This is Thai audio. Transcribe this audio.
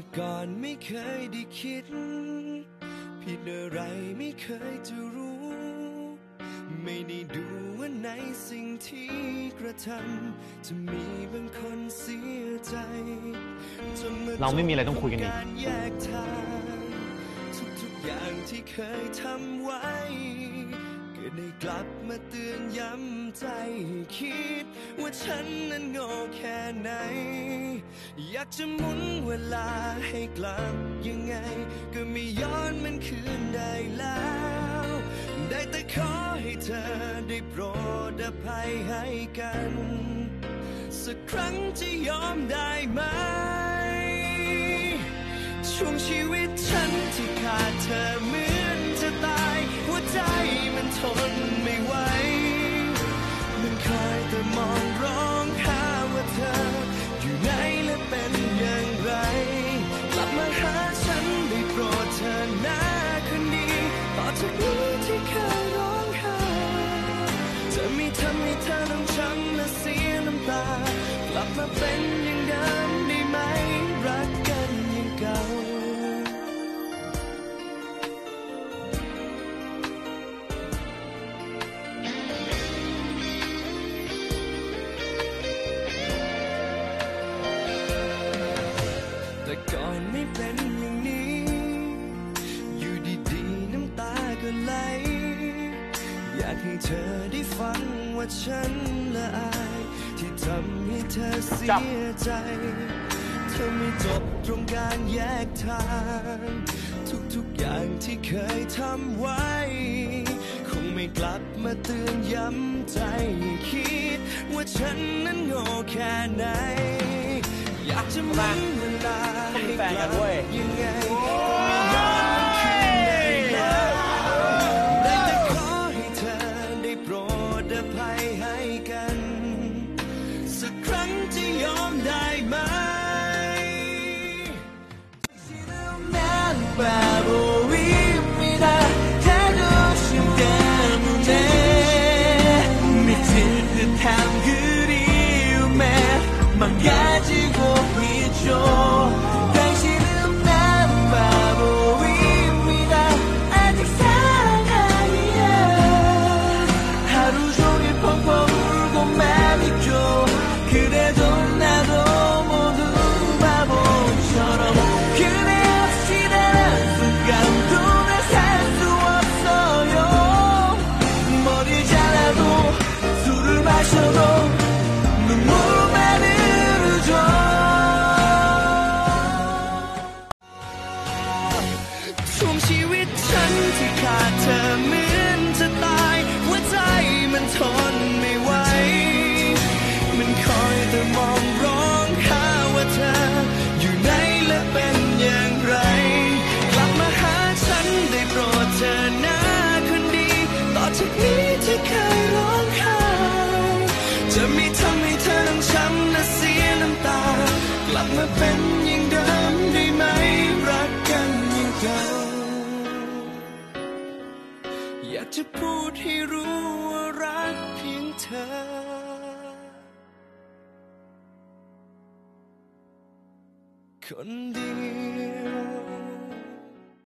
มื่อก่อนไม่เคยได้คิด ผิดอะไรไม่เคยจะรู้ ไม่ได้ดูว่าในสิ่งที่กระทำจะมีบางคนเสียใจจนมื่เราไม่มีอะไรต้องคุยกันอีการแยกทางทุกๆอย่างที่เคยทำไว้ ก็ได้กลับมาเตือนย้ำใจให้คิด ว่าฉันนั้นโง่แค่ไหน อยากจะหมุนเวลาให้กลับยังไง ก็ไม่ย้อนมันคืนได้แล้ว ได้แต่ขอให้เธอได้โปรดอภัยให้กัน สักครั้งจะยอมได้ไหม ช่วงชีวิตฉันที่ขาดเธอเมือ ลับมาเป็นอย่างเดิมได้ไหมรักกันอย่างเก่า แต่ก่อนไม่เป็นอย่างนี้ อยู่ดีๆน้ำตาก็ไหล อยากให้เธอได้ฟังว่าฉันละอาย ที่ทำให้เธอเสียใจ เธอไม่จบตรงการแยกทาง ทุกๆอย่างที่เคยทำไว้ คงไม่กลับมาเตือนย้ำใจให้คิด ว่าฉันนั้นโง่แค่ไหน อยากจะหมุนเวลาให้กลับยัง 그리움에 망가 ฉันที่ขาดเธอเหมือนจะตาย หัวใจมันทนไม่ไหว มันคอยแต่มองร้องหาว่าเธอ อยู่ไหนและเป็นอย่างไร กลับมาหาฉันได้โปรดเธอหน้าคนดี ต่อจากนี้ที่เคยร้องไห้จะไม่ทำให้เธอต้องช้ำและเสียน้ำตา กลับมาเป็น อยากจะพูดให้รู้ว่ารักเพียงเธอคนเดียว